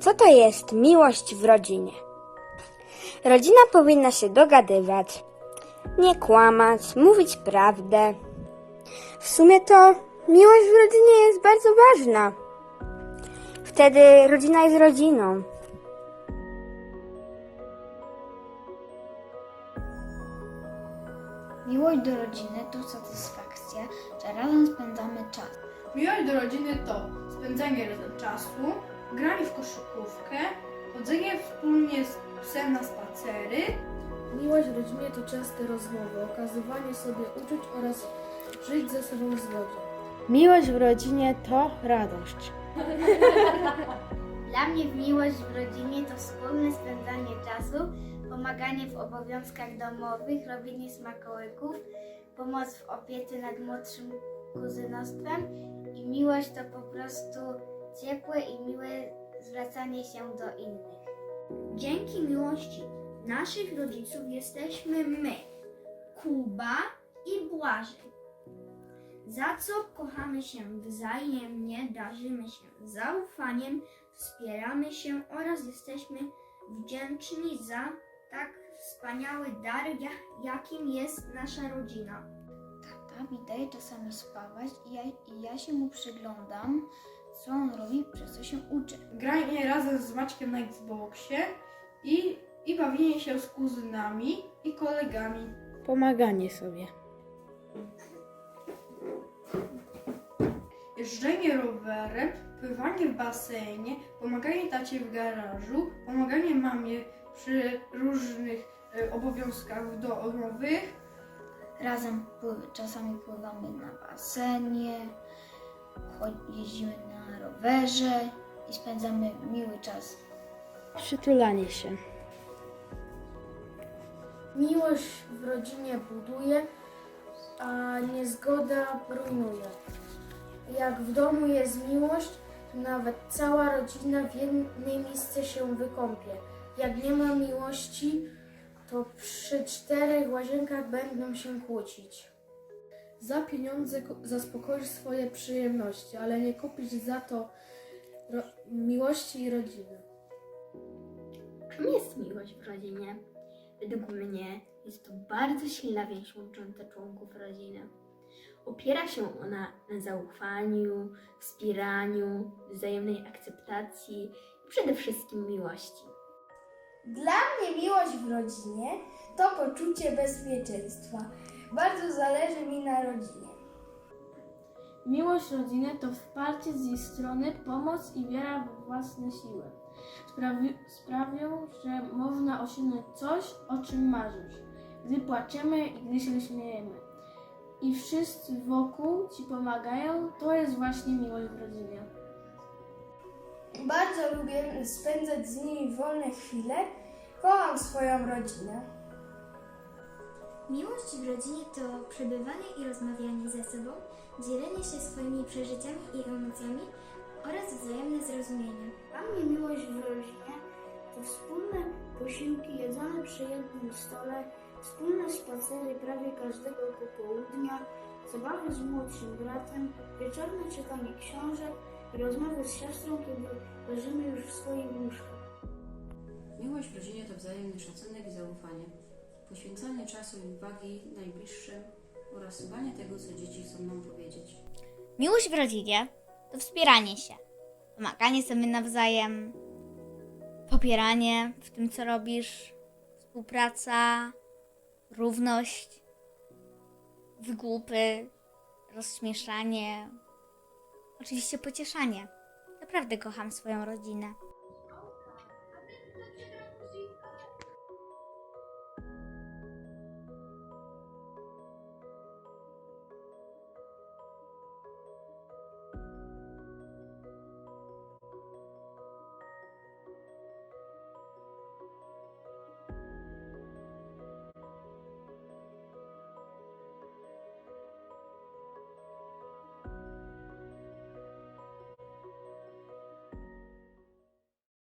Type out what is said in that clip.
Co to jest miłość w rodzinie? Rodzina powinna się dogadywać, nie kłamać, mówić prawdę. W sumie to miłość w rodzinie jest bardzo ważna. Wtedy rodzina jest rodziną. Miłość do rodziny to satysfakcja, że razem spędzamy czas. Miłość do rodziny to spędzanie razem czasu, granie w koszykówkę, chodzenie wspólnie z psem na spacery, Miłość w rodzinie to częste rozmowy, okazywanie sobie uczuć oraz żyć ze sobą w zgodzie. Miłość w rodzinie to radość. Dla mnie miłość w rodzinie to wspólne spędzanie czasu, pomaganie w obowiązkach domowych, robienie smakołyków, pomoc w opiece nad młodszym kuzynostwem i miłość to po prostu ciepłe i miłe zwracanie się do innych. Dzięki miłości naszych rodziców jesteśmy my, Kuba i Błażej. Za co kochamy się wzajemnie, darzymy się zaufaniem, wspieramy się oraz jesteśmy wdzięczni za tak wspaniały dar, ja- jakim jest nasza rodzina. Tata mi daje czasami spawać i ja, i ja się mu przyglądam, co on robi, przez co się uczy. granie razem z Maćkiem na Xboxie i, i bawienie się z kuzynami i kolegami. Pomaganie sobie. Jeżdżenie rowerem, pływanie w basenie, pomaganie tacie w garażu, pomaganie mamie przy różnych e, obowiązkach domowych, Razem pły- czasami pływamy na basenie, jeździmy na rowerze i spędzamy miły czas. Przytulanie się. Miłość w rodzinie buduje, a niezgoda rujnuje. Jak w domu jest miłość, to nawet cała rodzina w jednej miejsce się wykąpie. Jak nie ma miłości, to przy czterech łazienkach będą się kłócić. Za pieniądze zaspokoisz swoje przyjemności, ale nie kupisz za to miłości i rodziny. Czym jest miłość w rodzinie? Według mnie jest to bardzo silna więź łącząca członków rodziny. Opiera się ona na zaufaniu, wspieraniu, wzajemnej akceptacji i przede wszystkim miłości. Dla mnie miłość w rodzinie to poczucie bezpieczeństwa. Bardzo zależy mi na rodzinie. Miłość rodziny to wsparcie z jej strony, pomoc i wiara we własne siły. Sprawi- sprawią, że można osiągnąć coś, o czym marzysz. Gdy płaczemy i gdy się śmiejemy. I wszyscy wokół ci pomagają, to jest właśnie miłość w rodzinie. Bardzo lubię spędzać z nimi wolne chwile. Kocham swoją rodzinę. Miłość w rodzinie to przebywanie i rozmawianie ze sobą, dzielenie się swoimi przeżyciami i emocjami oraz wzajemne zrozumienie. Dla mnie miłość w rodzinie to wspólne posiłki jedzone przy jednym stole, wspólne spacery prawie każdego popołudnia, zabawy z młodszym bratem, wieczorne czytanie książek i rozmowy z siostrą, kiedy leżymy już w swoich łóżkach. Miłość w rodzinie to wzajemny szacunek i zaufanie, poświęcanie czasu i uwagi najbliższym oraz słuchanie tego, co dzieci chcą nam powiedzieć. Miłość w rodzinie to wspieranie się, pomaganie sobie nawzajem, popieranie w tym, co robisz, współpraca, równość, wygłupy, rozśmieszanie, oczywiście pocieszanie. Naprawdę kocham swoją rodzinę.